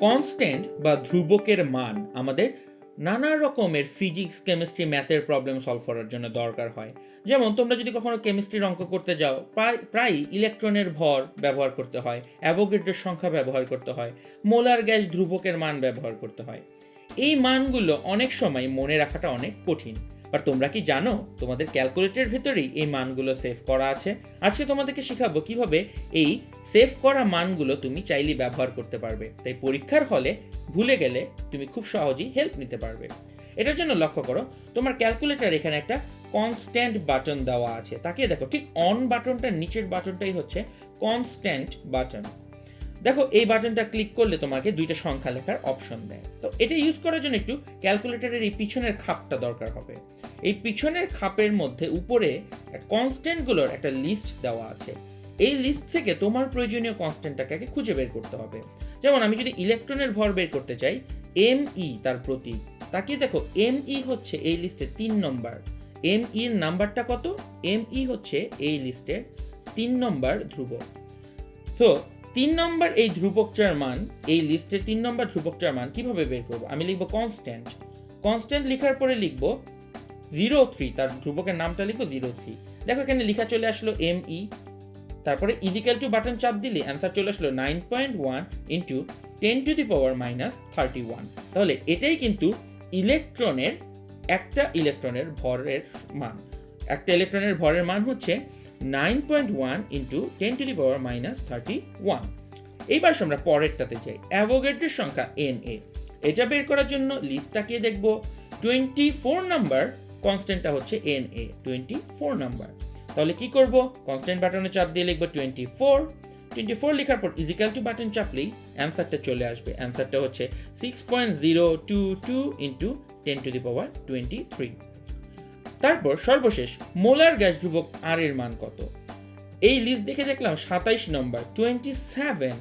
Constant বা ধ্রুবকের মান আমাদের নানা রকমের ফিজিক্স কেমিস্ট্রি ম্যাথের প্রবলেম সলভ করার জন্য দরকার হয়। যেমন, তোমরা যদি কখনো কেমিস্ট্রির অঙ্ক করতে যাও, প্রায়, প্রায়ই ইলেকট্রনের ভর ব্যবহার করতে হয় অ্যাভোগেড্রের সংখ্যা ব্যবহার করতে হয় মোলার গ্যাস ধ্রুবকের মান ব্যবহার করতে হয়। এই মানগুলো অনেক সময় মনে রাখাটা অনেক কঠিন। আর তোমরা কি জানো, তোমাদের ক্যালকুলেটরের ভেতরেই এই মানগুলো সেভ করা আছে? আজকে তোমাদেরকে শেখাবো কীভাবে এই সেভ করা মানগুলো তুমি চাইলে ব্যবহার করতে পারবে। তাই পরীক্ষার হলে ভুলে গেলে তুমি খুব সহজেই হেল্প নিতে পারবে। এটার জন্য লক্ষ্য করো, তোমার ক্যালকুলেটর এখানে একটা কনস্ট্যান্ট বাটন দেওয়া আছে। তাকিয়ে দেখো, ঠিক অন বাটনটার নিচের বাটনটাই হচ্ছে কনস্ট্যান্ট বাটন দেখো, এই বাটনটা ক্লিক করলে তোমাকে দুইটা সংখ্যা লেখার অপশন দেয়। তো এটা ইউজ করার জন্য একটু ক্যালকুলেটরের এই পিছনের খাপটা দরকার হবে। এই পিছনের খাপের মধ্যে উপরে কনস্ট্যান্টগুলোর একটা লিস্ট দেওয়া আছে। এই লিস্ট থেকে তোমার প্রয়োজনীয় কনস্ট্যান্টটাকে খুঁজে বের করতে হবে। যেমন আমি যদি ইলেকট্রনের ভর বের করতে চাই এম ই তার প্রতীক, তাকিয়ে দেখো এম ই হচ্ছে এই লিস্টে তিন নম্বর। এম ইর নাম্বারটা কত? এম ই হচ্ছে এই লিস্টের তিন নম্বর ধ্রুবক। তো তিন নম্বর এই ধ্রুবকটার মান, এই লিস্টের তিন নম্বর ধ্রুবকটার মান কীভাবে বের করব? আমি লিখব কনস্ট্যান্ট কনস্ট্যান্ট লেখার পরে লিখব জিরো থ্রি তার ধ্রুবকের নামটা লিখব জিরো থ্রি দেখো এখানে লেখা চলে আসলো এম ই তারপরে ইজিক্যাল টু বাটন চাপ দিলে অ্যান্সার চলে আসলো nine point one into ten to the power minus thirty one তাহলে এটাই কিন্তু ইলেকট্রনের, একটা ইলেকট্রনের ভরের মান। একটা ইলেকট্রনের ভরের মান হচ্ছে nine point one into ten to the power minus thirty one এইবার আমরা পরেরটাতে যাই। অ্যাভোগেটের সংখ্যা এন এ এটা বের করার জন্য লিস্ট তাকিয়ে দেখব? টোয়েন্টি ফোর নাম্বার কনস্ট্যান্টটা হচ্ছে N A twenty four number তাহলে কি করব? কনস্ট্যান্ট বাটনে চাপ দিয়ে লিখব টোয়েন্টি ফোর টোয়েন্টি ফোর লেখার পর ইজিক্যাল টু বাটন চাপলেই অ্যান্সারটা চলে আসবে। অ্যান্সারটা হচ্ছে six point zero two two into ten to the power twenty three তারপর সর্বশেষ মোলার গ্যাস ধ্রুবক আর এর মান কত? এই লিস্ট দেখে দেখলাম সাতাইশ নম্বর টোয়েন্টি সেভেন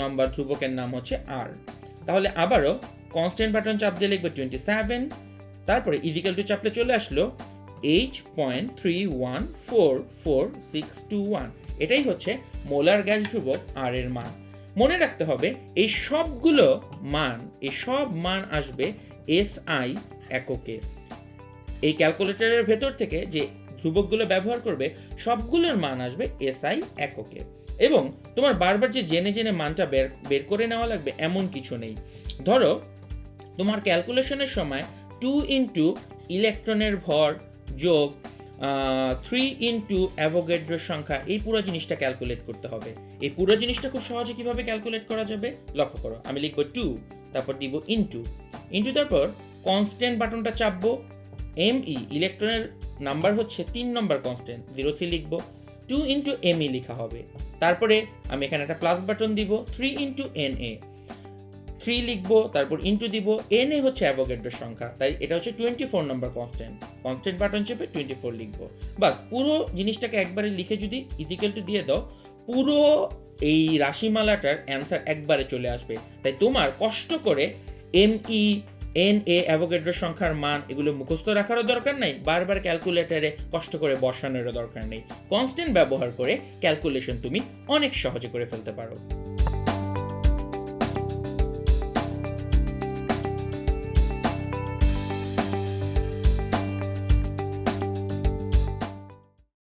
নম্বর ধ্রুবকের নাম হচ্ছে আর তাহলে আবারও কনস্ট্যান্ট বাটন চাপ দিয়ে লিখবে টোয়েন্টি সেভেন তারপরে ইজিক্যাল টু চাপলে চলে আসলো eight point three one four four six two one এটাই হচ্ছে মোলার গ্যাস ধ্রুবক আর এর মান। মনে রাখতে হবে, এই সবগুলো মান, এই সব মান আসবে এস আই এককে। এই ক্যালকুলেটরের ভেতর থেকে যে ধ্রুবকগুলো ব্যবহার করবে, সবগুলোর মান আসবে এসআই এককে। এবং তোমার বারবার যে জেনে জেনে মানটা বের বের করে নেওয়া লাগবে এমন কিছু নেই। ধরো, তোমার ক্যালকুলেশনের সময় টু ইন্টু ইলেকট্রনের ভর যোগ থ্রি ইন্টু অ্যাভোগেড্রোর সংখ্যা, এই পুরো জিনিসটা ক্যালকুলেট করতে হবে। এই পুরো জিনিসটা খুব সহজে কীভাবে ক্যালকুলেট করা যাবে? লক্ষ্য করো, আমি লিখব টু তারপর দিব ইন্টু ইন্টু তারপর কনস্ট্যান্ট বাটনটা চাপবো। এম ই ইলেকট্রনের নাম্বার হচ্ছে তিন নম্বর কনস্ট্যান্ট জিরো থ্রি লিখব। টু ইন্টু এম ই লেখা হবে। তারপরে আমি এখানে একটা প্লাস বাটন দিব three into N A three লিখব, তারপর ইন্টু দিব এন এ হচ্ছে অ্যাভোগেড্রোর সংখ্যা। তাই এটা হচ্ছে twenty four number constant constant button চেপে টোয়েন্টি ফোর লিখব। বাস, পুরো জিনিসটাকে একবারে লিখে যদি ইজিক্যাল টু দিয়ে দাও, পুরো এই রাশিমালাটার অ্যান্সার একবারে চলে আসবে। তাই তোমার কষ্ট করে এম ই এন এ অ্যাভোগেড্রোর সংখ্যার মান এগুলো মুখস্থ রাখারও দরকার নাই, বারবার ক্যালকুলেটারে কষ্ট করে বসানোরও দরকার নেই। কনস্ট্যান্ট ব্যবহার করে ক্যালকুলেশন তুমি অনেক সহজে করে ফেলতে পারো।